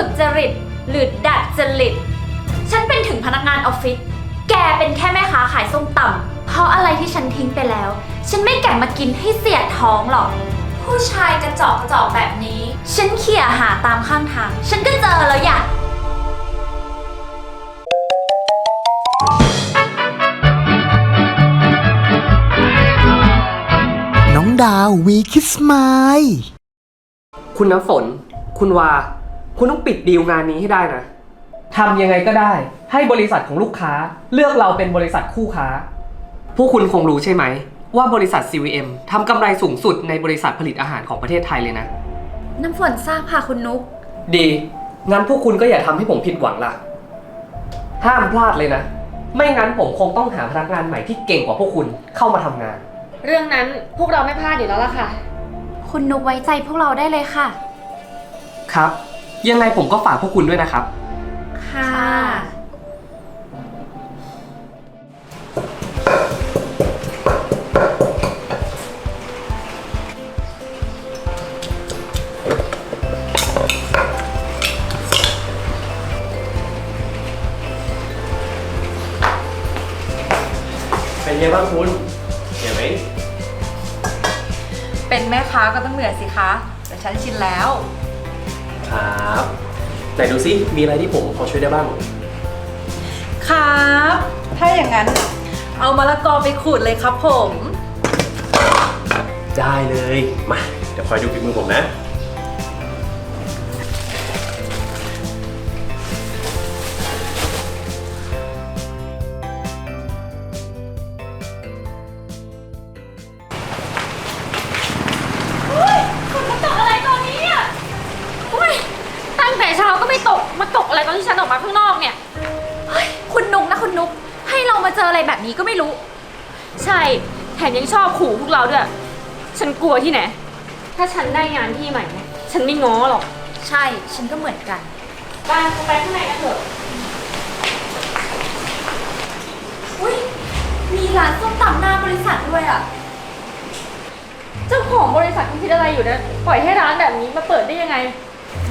สุดจริตหรือดัดจริต ฉันเป็นถึงพนักงานออฟฟิศ แกเป็นแค่แม่ค้าขายส้มตำเพราะอะไรที่ฉันทิ้งไปแล้ว ฉันไม่แก็บมากินให้เสียท้องหรอก ผู้ชายกระจอกกระจอกแบบนี้ ฉันเขี่ยหาตามข้างทาง ฉันก็เจอแล้วอย่าน้องดาววีคิสมายคุณน้ำฝน คุณวา คุณต้องปิดดีลงานนี้ให้ได้นะทำยังไงก็ได้ ให้บริษัทของลูกค้า เลือกเราเป็นบริษัทคู่ค้า พวกคุณคงรู้ใช่ไหม ว่าบริษัท CVM ทำกำไรสูงสุดในบริษัทผลิตอาหารของประเทศไทยเลยนะ น้ำฝนทราบค่ะคุณนุ๊กดีงั้นพวกคุณก็อย่าทำให้ผมผิดหวังล่ะ ห้ามพลาดเลยนะ ไม่งั้นผมคงต้องหาพนักงานใหม่ที่เก่งกว่าพวกคุณเข้ามาทำงาน เรื่องนั้นพวกเราไม่พลาดอยู่แล้วล่ะค่ะ คุณนุ๊กไว้ใจพวกเราได้เลยค่ะ ครับ ยังไงผมก็ฝากพวกคุณด้วยนะครับ ค่ะ เป็นไงบ้างคุณเห็นไหมเป็นแม่ค้าก็ต้องเหนื่อยสิคะ แต่ฉันชินแล้ว ครับไหนดูซิมีอะไรที่ผมพอช่วยได้บ้าง ครับ ถ้าอย่างนั้น เอามะละกอไปขูดเลยครับผม ได้เลย มา เดี๋ยวคอยดูฝีมือผมนะ อะไรตอนที่ฉันออกมาข้างนอกเนี่ยเฮ้ยคุณนุ๊กนะคุณนุ๊กให้เรามาเจออะไรแบบนี้ก็ไม่รู้ ใช่แถมยังชอบขู่พวกเราด้วย ฉันกลัวที่ไหน ถ้าฉันได้งานที่ใหม่นะฉันไม่ง้อหรอก ใช่ ฉันก็เหมือนกัน ไปไปข้างในกันเถอะ อุ้ยมีร้านส้มตำหน้าบริษัทด้วยอะ เจ้าของบริษัทคุณคิดอะไรอยู่นะ ปล่อยให้ร้านแบบนี้มาเปิดได้ยังไง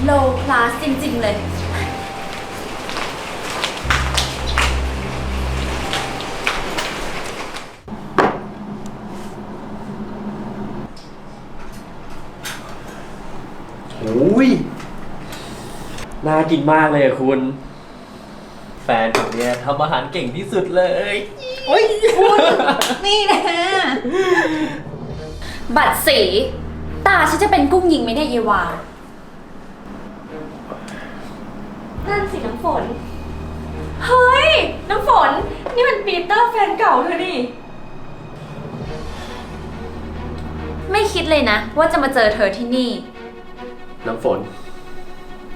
low class จริง ๆ เลย โอ้ย น่ากินมากเลยอะคุณ แฟนผมเนี่ยทำอาหารเก่งที่สุดเลย โอ้ยคุณนี่นะบัตรสี ตาฉันจะเป็นกุ้งยิงไหมเนี่ยเยวานั่นสิน้ำฝน เฮ้ย น้ำฝน นี่มันปีเตอร์แฟนเก่าเธอนี่ ไม่คิดเลยนะ ว่าจะมาเจอเธอที่นี่ น้ำฝน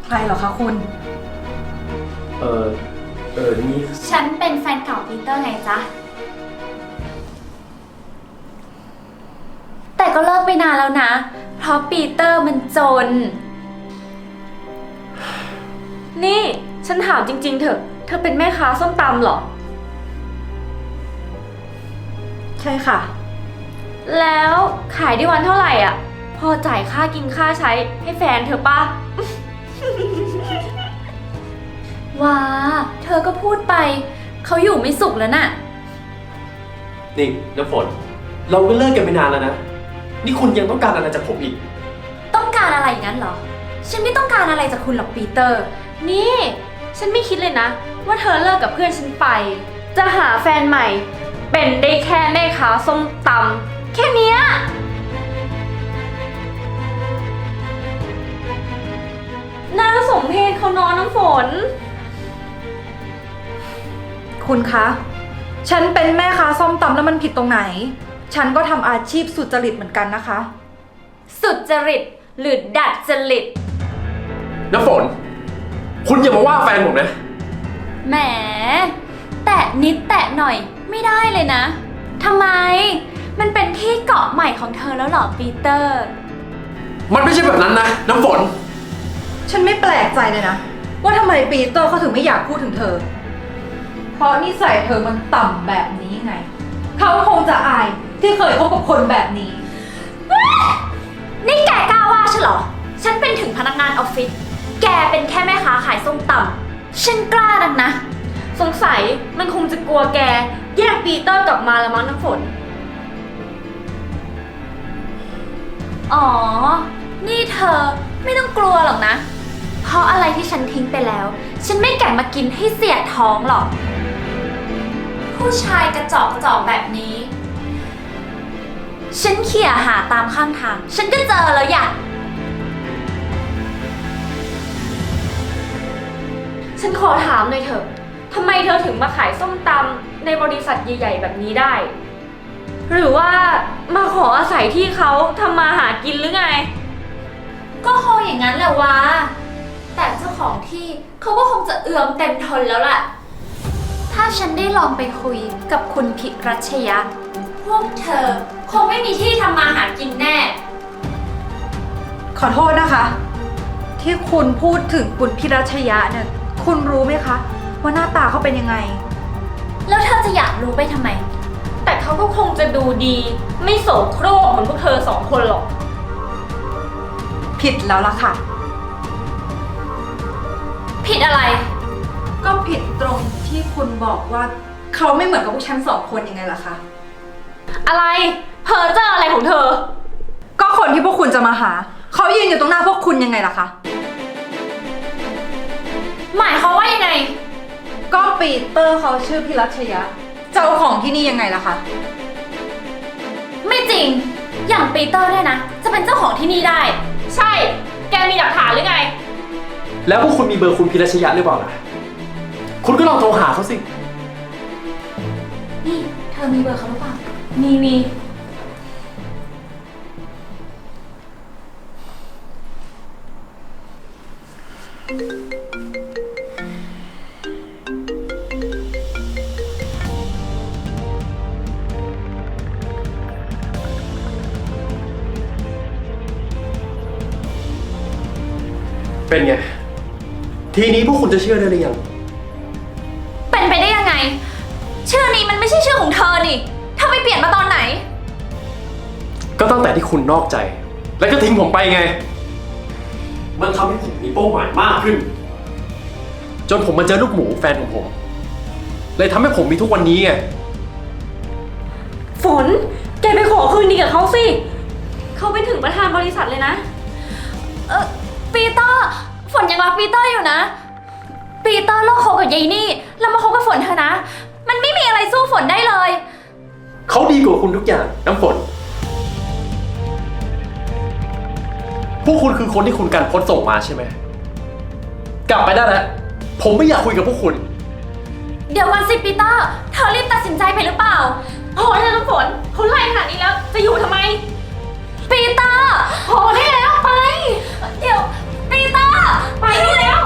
ใครเหรอคะคุณ เออเออนี่ฉันเป็นแฟนเก่าปีเตอร์ไงจ๊ะ แต่ก็เลิกไปนานแล้วนะ เพราะปีเตอร์มันจน นี่ฉันถามจริง ๆ เถอะ เธอเป็นแม่ค้าส้มตำเหรอ ใช่ค่ะ แล้วขายได้วันเท่าไหร่อะ พอจ่ายค่ากินค่าใช้ให้แฟนเธอป่ะ ว้า เธอก็พูดไป เขาอยู่ไม่สุขแล้วน่ะ นี่น้ำฝน เราก็เลิกกันไปนานแล้วนะ นี่คุณยังต้องการอะไรจากผมอีก ต้องการอะไรอย่างนั้นเหรอ ฉันไม่ต้องการอะไรจากคุณหรอกปีเตอร์ นี่ ฉันไม่คิดเลยนะ ว่าเธอเลิกกับเพื่อนฉันไป จะหาแฟนใหม่ เป็นได้แค่แม่ค้าส้มตำแค่เนี้ย เพชเขานอนน้ำฝน คุณคะ ฉันเป็นแม่ค้าส้มตำแล้วมันผิดตรงไหน ฉันก็ทำอาชีพสุจริตเหมือนกันนะคะ สุดจริตหรือดัดจริต น้ำฝน คุณอย่ามาว่าแฟนผมนะ แหม แตะนิดแตะหน่อยไม่ได้เลยนะ ทำไม มันเป็นที่เกาะใหม่ของเธอแล้วเหรอปีเตอร์ มันไม่ใช่แบบนั้นนะ น้ำฝน ฉันไม่แปลกใจเลยนะ ว่าทำไมปีเตอร์เขาถึงไม่อยากพูดถึงเธอ เพราะนิสัยเธอมันต่ำแบบนี้ไง เขาคงจะอายที่เคยคบกับคนแบบนี้ นี่แกกล้าว่าฉันเหรอ ฉันเป็นถึงพนักงานออฟฟิศ แกเป็นแค่แม่ค้าขายส้มตำฉันกล้าดังนะ สงสัยมันคงจะกลัวแก แยกปีเตอร์กลับมาละมั้งน้ำฝน อ๋อ นี่เธอไม่ต้องกลัวหรอกนะ เพราะอะไรที่ฉันทิ้งไปแล้ว ฉันไม่แก่มากินให้เสียท้องหรอก ผู้ชายกระจอกกระจอกแบบนี้ ฉันเขี่ยหาตามข้างทาง ฉันก็เจอแล้วอย่าฉันขอถามหน่อยเถอะทำไมเธอถึงมาขายส้มตำในบริษัทใหญ่ ๆ แบบนี้ได้ หรือว่ามาขออาศัยที่เขาทำมาหากินหรือไง ก็คงอย่างนั้นแหละวะ แต่เจ้าของที่เขาก็คงจะเอือมเต็มทนแล้วล่ะ ถ้าฉันได้ลองไปคุยกับคุณพิรัชยะ พวกเธอคงไม่มีที่ทำมาหากินแน่ ขอโทษนะคะ ที่คุณพูดถึงคุณพิรัชยะเนี่ยคุณรู้ไหมคะ ว่าหน้าตาเขาเป็นยังไง แล้วเธอจะอยากรู้ไปทำไม แต่เขาก็คงจะดูดี ไม่โสโครกเหมือนพวกเธอสองคนหรอก ผิดแล้วล่ะค่ะ ผิดอะไร ก็ผิดตรงที่คุณบอกว่าเขาไม่เหมือนกับพวกฉันสองคนยังไงล่ะคะ อะไรเพอเจออะไรของเธอ ก็คนที่พวกคุณจะมาหา เขายืนอยู่ตรงหน้าพวกคุณยังไงล่ะคะ หมายความว่ายังไง ก็ปีเตอร์เขาชื่อพิรัชยะ เจ้าของที่นี่ยังไงล่ะคะ ไม่จริง อย่างปีเตอร์เนี่ยนะ จะเป็นเจ้าของที่นี่ได้ ใช่ แกมีหลักฐานหรือไง แล้วพวกคุณมีเบอร์คุณพิรชยะหรือเปล่าล่ะ คุณก็ลองโทรหาเขาสิ นี่ เธอมีเบอร์เขาหรือเปล่า มีมี เป็นไง ทีนี้พวกคุณจะเชื่อได้หรือยัง เป็นไปได้ยังไง ชื่อนี้มันไม่ใช่ชื่อของเธอนี่เธอไปเปลี่ยนมาตอนไหน ก็ตั้งแต่ที่คุณนอกใจ แล้วก็ทิ้งผมไปไง มันทำให้ผมมีเป้าหมายมากขึ้น จนผมมาเจอลูกหมูแฟนของผม เลยทำให้ผมมีทุกวันนี้ไง ฝน แกไปขอคืนดีกับเขาสิ เขาเป็นถึงประธานบริษัทเลยนะ เออ ปีเตอร์ ฝนยังรักปีเตอร์อยู่นะ ปีเตอร์เลิกคบกับยายนี่ แล้วมาคบกับฝนเธอะนะ มันไม่มีอะไรสู้ฝนได้เลย เขาดีกว่าคุณทุกอย่างน้ำฝน พวกคุณคือคนที่คุณกันพจน์ส่งมาใช่ไหม กลับไปได้แล้ว ผมไม่อยากคุยกับพวกคุณ เดี๋ยวก่อนสิปีเตอร์เธอรีบตัดสินใจไปหรือเปล่าพอแล้วน้ำฝนเขาไล่ขนาดนี้แล้ว จะอยู่ทำไม ปีเตอร์พอได้แล้วไป เดี๋ยว ปีเตอร์ ไปได้แล้ว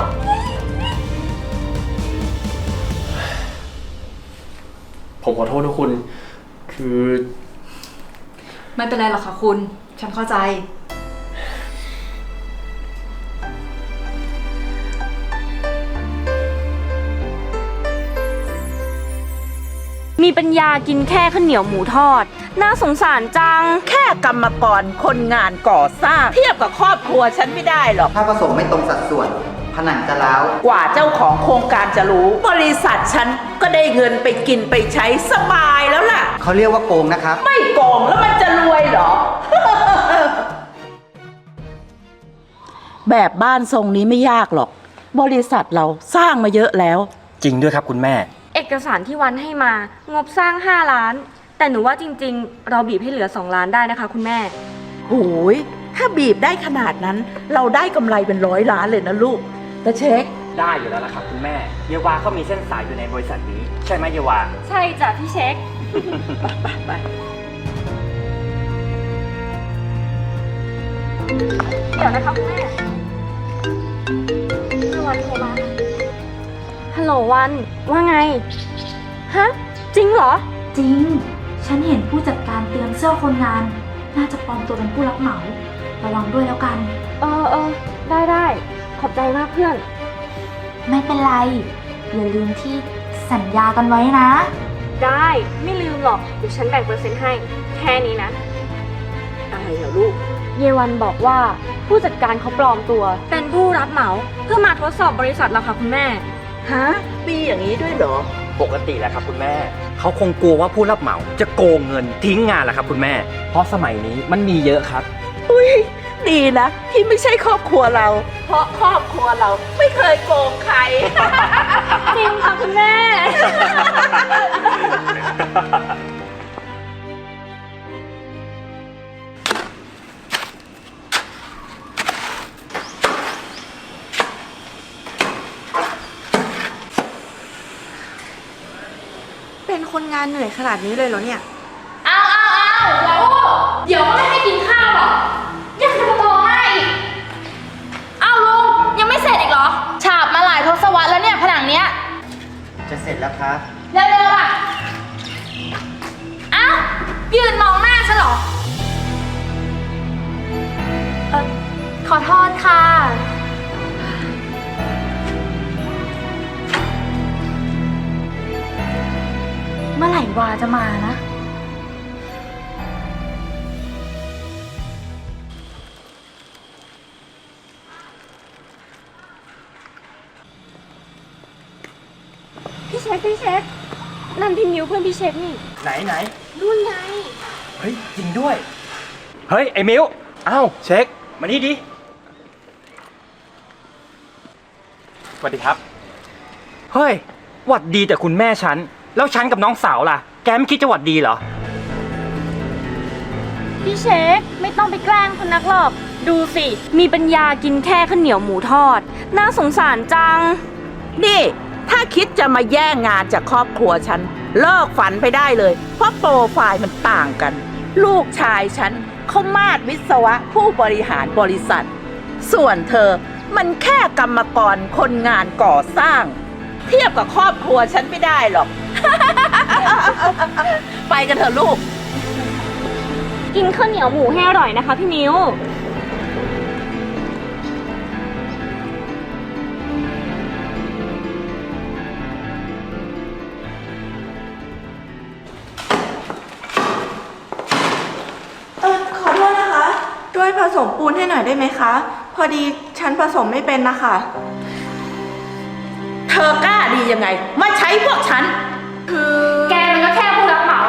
ผมขอโทษนะคุณ คือ ไม่เป็นไรหรอกค่ะคุณ ฉันเข้าใจ มีปัญญากินแค่ข้าวเหนียวหมูทอด น่าสงสารจัง แค่กรรมกรคนงานก่อสร้าง เทียบกับครอบครัวฉันไม่ได้หรอก ถ้าผสมไม่ตรงสัดส่วน ผนังจะร้าวกว่าเจ้าของโครงการจะรู้ บริษัทฉันก็ได้เงินไปกินไปใช้สบายแล้วล่ะ เขาเรียกว่าโกงนะครับ ไม่โกงแล้วมันจะรวยเหรอ แบบบ้านทรงนี้ไม่ยากหรอก บริษัทเราสร้างมาเยอะแล้ว จริงด้วยครับคุณแม่เอกสารที่วันให้มางบสร้าง 5 ล้าน แต่หนูว่าจริง ๆ เราบีบให้เหลือ 2 ล้านได้นะคะ คุณแม่ โหย ถ้าบีบได้ขนาดนั้น เราได้กำไรเป็นร้อยล้านเลยนะลูกตาเช็ค ได้อยู่แล้วละครับคุณแม่ เยวาเขามีเส้นสายอยู่ในบริษัทนี้ ใช่ไหมเยวา ใช่จ้ะพี่เช็คไปเดี๋ยวนะคะคุณแม่วันโทรมา ฮัลโหลวันว่าไง ฮะ จริงเหรอ จริง ฉันเห็นผู้จัดการเตรียมเสื้อคนงาน น่าจะปลอมตัวเป็นผู้รับเหมา ระวังด้วยแล้วกัน เออเออได้ได้ขอบใจมากเพื่อน ไม่เป็นไร อย่าลืมที่สัญญากันไว้นะ ได้ไม่ลืมหรอกเดี๋ยวฉันแบ่งเปอร์เซ็นต์ให้ แค่นี้นะอะไรเหรอลูก เยวันบอกว่าผู้จัดการเขาปลอมตัว เป็นผู้รับเหมาเพื่อมาทดสอบบริษัทเราค่ะคุณแม่ ฮะ มีอย่างนี้ด้วยเหรอ ปกติแหละครับคุณแม่เขาคงกลัวว่าผู้รับเหมาจะโกงเงินทิ้งงานแหละครับคุณแม่ เพราะสมัยนี้มันมีเยอะครับ อุ้ยดีนะ ที่ไม่ใช่ครอบครัวเรา เพราะครอบครัวเราไม่เคยโกงใคร จริงค่ะคุณแม่ เป็นคนงานเหนื่อยขนาดนี้เลยเหรอเนี่ย เอาเอาเอาแล้วเดี๋ยวก็ไม่ให้กินข้าวหรอกยังจะมาบอกให้อีก เอาลุงยังไม่เสร็จอีกเหรอ ฉาบมาหลายทศวรรษแล้วเนี่ยผนังเนี้ย จะเสร็จแล้วครับ เร็วๆอะเอ้ายืนมองหน้าฉันเหรอ เออขอโทษค่ะ เมื่อไหร่วาจะมานะ พี่เช็คพี่เช็คนั่นพี่มิวเพื่อนพี่เช็คนี่ไหนไหนนู่นไงเฮ้ยจริงด้วย เฮ้ย ไอ้มิวอ้าวเช็ค มานี่ดิสวัสดีครับ เฮ้ยหวัดดีแต่คุณแม่ฉัน แล้วฉันกับน้องสาวล่ะ แกไม่คิดจะหวัดดีเหรอ พี่เช็คไม่ต้องไปแกล้งคนนักหรอก ดูสิ มีปัญญากินแค่ข้าวเหนียวหมูทอด น่าสงสารจัง นี่ ถ้าคิดจะมาแย่งงานจากครอบครัวฉัน เลิกฝันไปได้เลย เพราะโปรไฟล์มันต่างกัน ลูกชายฉันเขามาดวิศวะผู้บริหารบริษัท ส่วนเธอมันแค่กรรมกรคนงานก่อสร้าง เทียบกับครอบครัวฉันไม่ได้หรอก ไปกันเถอะลูก กินข้าวเหนียวหมูให้อร่อยนะคะพี่มิวเออขอโทษนะคะช่วยผสมปูนให้หน่อยได้ไหมคะ พอดีฉันผสมไม่เป็นนะคะเธอกล้าดียังไง มาใช้พวกฉัน คือแกมันก็แค่ผู้รับเหมา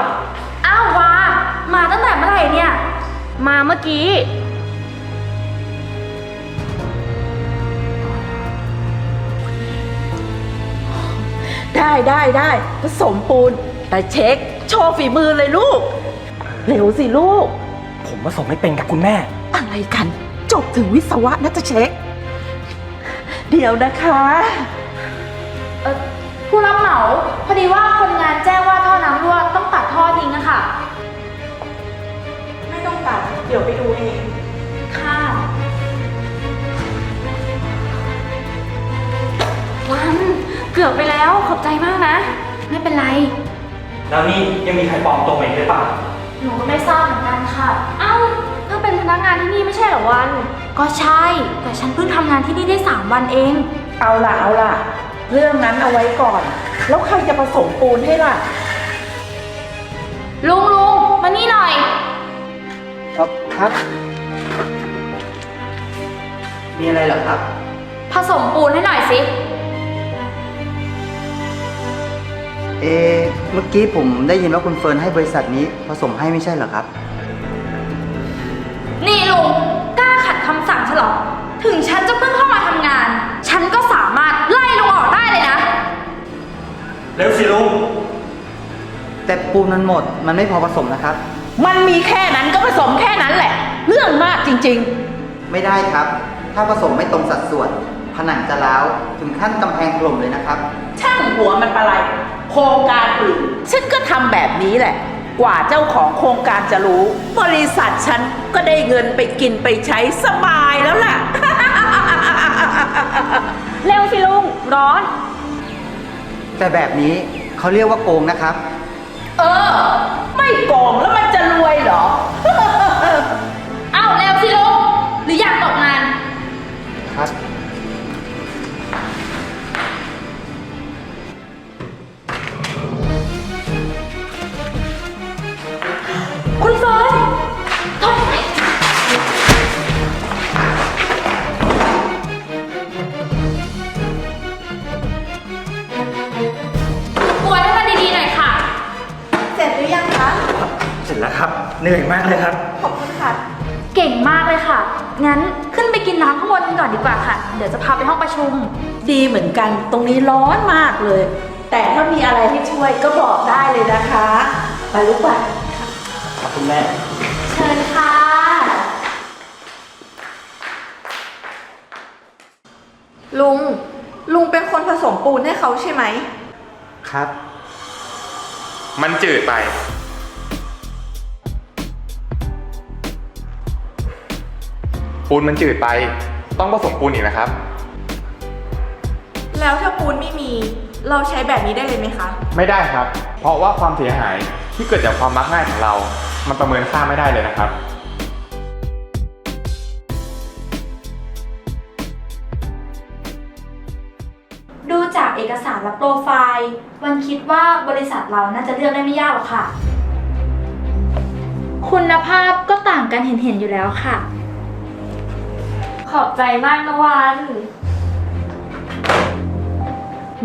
อ้าววามาตั้งแต่เมื่อไหร่เนี่ย มาเมื่อกี้ ได้ได้ได้ผสมปูน แต่เช็ค โชว์ฝีมือเลยลูก เร็วสิลูก ผมผสมไม่เป็นกับคุณแม่ อะไรกัน จบถึงวิศวะนะจะเช็ค เดี๋ยวนะคะเออผู้รับเหมาพอดีว่าคนงานแจ้งว่าท่อน้ำรั่วต้องตัดท่อทิ้งอะค่ะ ไม่ต้องตัด เดี๋ยวไปดูเอง ค่ะ วันเกือบไปแล้วขอบใจมากนะ ไม่เป็นไร แล้วนี่ยังมีใครปลอมตัวมาอีกหรือเปล่า หนูก็ไม่ทราบเหมือนกันค่ะ เอ้าเธอเป็นพนักงานที่นี่ไม่ใช่เหรอวัน ก็ใช่ แต่ฉันเพิ่งทำงานที่นี่ได้ 3 วันเอง เอาล่ะเอาล่ะ เรื่องนั้นเอาไว้ก่อน แล้วใครจะผสมปูนให้ล่ะ ลุงลุงมานี่หน่อย ครับครับ มีอะไรเหรอครับ ผสมปูนให้หน่อยสิ เอะเมื่อกี้ผมได้ยินว่าคุณเฟิร์นให้บริษัทนี้ผสมให้ไม่ใช่เหรอครับ นี่ลุงกล้าขัดคำสั่งฉันเหรอ ถึงฉันจะเพิ่งเข้ามาทำงาน ฉันก็สามารถไล่ลุงออกได้เลยนะ เร็วสิลุง แต่ปูนมันหมด มันไม่พอผสมนะครับ มันมีแค่นั้นก็ผสมแค่นั้นแหละ เรื่องมากจริง ไม่ได้ครับ ถ้าผสมไม่ตรงสัดส่วน ผนังจะร้าวถึงขั้นกำแพงถล่มเลยนะครับ ๆ ช่างหัวมันปะไรโครงการอื่นฉันก็ทำแบบนี้แหละ กว่าเจ้าของโครงการจะรู้ บริษัทฉันก็ได้เงินไปกินไปใช้สบายแล้วล่ะ เร็วสิลุง ร้อน แต่แบบนี้เขาเรียกว่าโกงนะครับ เออ ไม่โกงแล้วมันจะรวยเหรอ ตรงนี้ร้อนมากเลย แต่ถ้ามีอะไรให้ช่วยก็บอกได้เลยนะคะ ไปลูกไปขอบคุณแม่ เชิญค่ะ ลุง ลุงเป็นคนผสมปูนให้เขาใช่ไหม ครับ มันจืดไป ปูนมันจืดไป ต้องผสมปูนอีกนะครับ แล้วถ้าปูนไม่มี เราใช้แบบนี้ได้เลยไหมคะ ไม่ได้ครับ เพราะว่าความเสียหายที่เกิดจากความมักง่ายของเรา มันประเมินค่าไม่ได้เลยนะครับ ดูจากเอกสารและโปรไฟล์ วันคิดว่าบริษัทเราน่าจะเลือกได้ไม่ยากหรอกค่ะ คุณภาพก็ต่างกันเห็นๆอยู่แล้วค่ะ ขอบใจมากนะวัน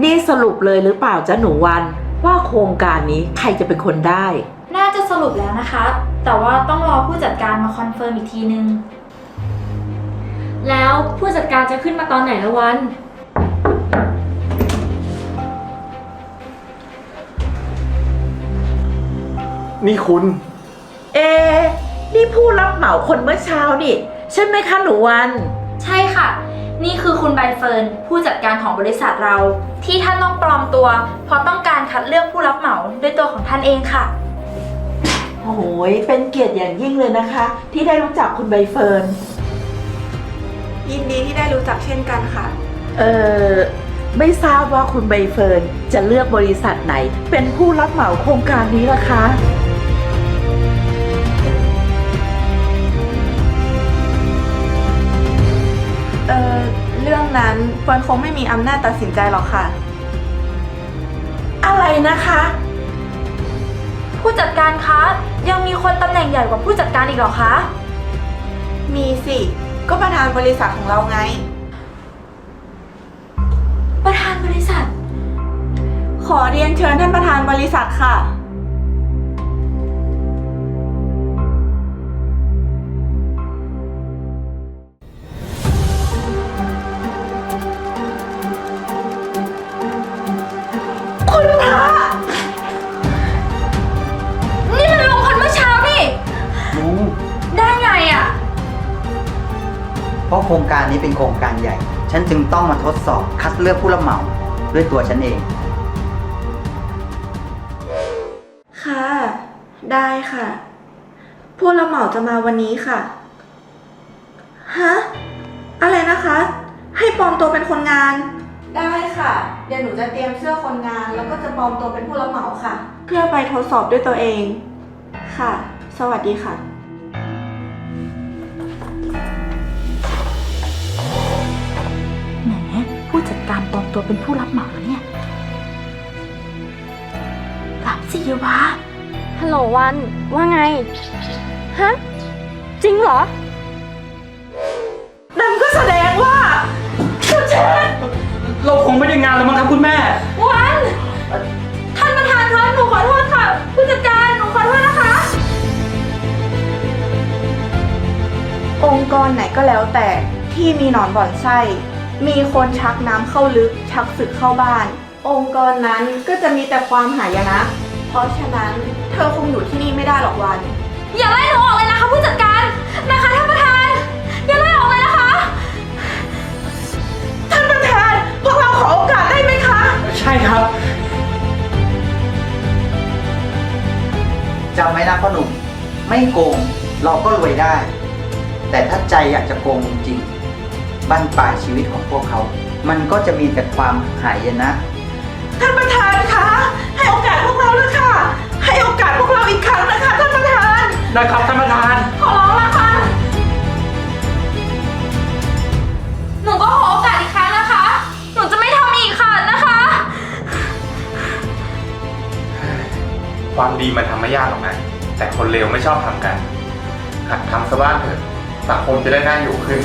นี่สรุปเลยหรือเปล่าจ๊ะหนูวันว่าโครงการนี้ใครจะเป็นคนได้ น่าจะสรุปแล้วนะคะ แต่ว่าต้องรอผู้จัดการมาคอนเฟิร์มอีกทีนึง แล้วผู้จัดการจะขึ้นมาตอนไหนละวัน นี่คุณ เอะนี่ผู้รับเหมาคนเมื่อเช้านี่ ใช่ไหมคะหนูวัน ใช่ค่ะ นี่คือคุณใบเฟิร์นผู้จัดการของบริษัทเรา ที่ท่านต้องปลอมตัวเพราะต้องการคัดเลือกผู้รับเหมาด้วยตัวของท่านเองค่ะ โอ้ยเป็นเกียรติอย่างยิ่งเลยนะคะ ที่ได้รู้จักคุณใบเฟิร์น ยินดีที่ได้รู้จักเช่นกันค่ะ เออไม่ทราบว่าคุณใบเฟิร์นจะเลือกบริษัทไหน เป็นผู้รับเหมาโครงการนี้ล่ะคะ นั้นเฟิร์นคงไม่มีอำนาจตัดสินใจหรอกค่ะ อะไรนะคะ ผู้จัดการคะยังมีคนตำแหน่งใหญ่กว่าผู้จัดการอีกเหรอคะ มีสิ ก็ประธานบริษัทของเราไง ประธานบริษัท ขอเรียนเชิญท่านประธานบริษัทค่ะ ราะโครงการนี้เป็นโครงการใหญ่ ฉันจึงต้องมาทดสอบคัดเลือกผู้รับเหมาด้วยตัวฉันเอง ค่ะ ได้ค่ะ ผู้รับเหมาจะมาวันนี้ค่ะ ฮะ อะไรนะคะ ให้ปลอมตัวเป็นคนงาน ได้ค่ะ เดี๋ยวหนูจะเตรียมเสื้อคนงาน แล้วก็จะปลอมตัวเป็นผู้รับเหมาค่ะ เพื่อไปทดสอบด้วยตัวเอง ค่ะ สวัสดีค่ะ ตัวเป็นผู้รับเหมาแล้วเนี่ยรับสิเยวะฮัลโหลวัน ว่าไง ฮะ จริงเหรอ นั่นก็แสดงว่าคุณเชนเราคงไม่ได้งานแล้วมั้งครับคุณแม่ วัน ท่านประธานคะหนูขอโทษค่ะ ผู้จัดการ หนูขอโทษนะคะ องค์กรไหนก็แล้วแต่ที่มีหนอนบ่อนไส้ มีคนชักน้ำเข้าลึก ชักศึกเข้าบ้าน องค์กรนั้นก็จะมีแต่ความหายนะ เพราะฉะนั้นเธอคงอยู่ที่นี่ไม่ได้หรอกวัน อย่าไล่หนูออกเลยนะคะผู้จัดการนะคะท่านประธาน อย่าไล่ออกเลยนะคะ ท่านประธาน พวกเราขอโอกาสได้ไหมคะ ใช่ครับ จำไว้นะพ่อหนุ่ม ไม่โกงเราก็รวยได้ แต่ถ้าใจอยากจะโกงจริงๆบั้นปลายชีวิตของพวกเขา มันก็จะมีแต่ความหายนะ ท่านประธานคะ ให้โอกาสพวกเราเลยค่ะ ให้โอกาสพวกเราอีกครั้งนะคะ ท่านประธาน นะครับท่านประธาน ขอร้องละค่ะ หนูก็ขอโอกาสอีกครั้งนะคะ หนูจะไม่ทำอีกค่ะนะคะ ความดีมันทำไม่ยากหรอกนะ แต่คนเลวไม่ชอบทำกัน หัดทำซะบ้างเถอะสังคมจะได้น่าอยู่ขึ้น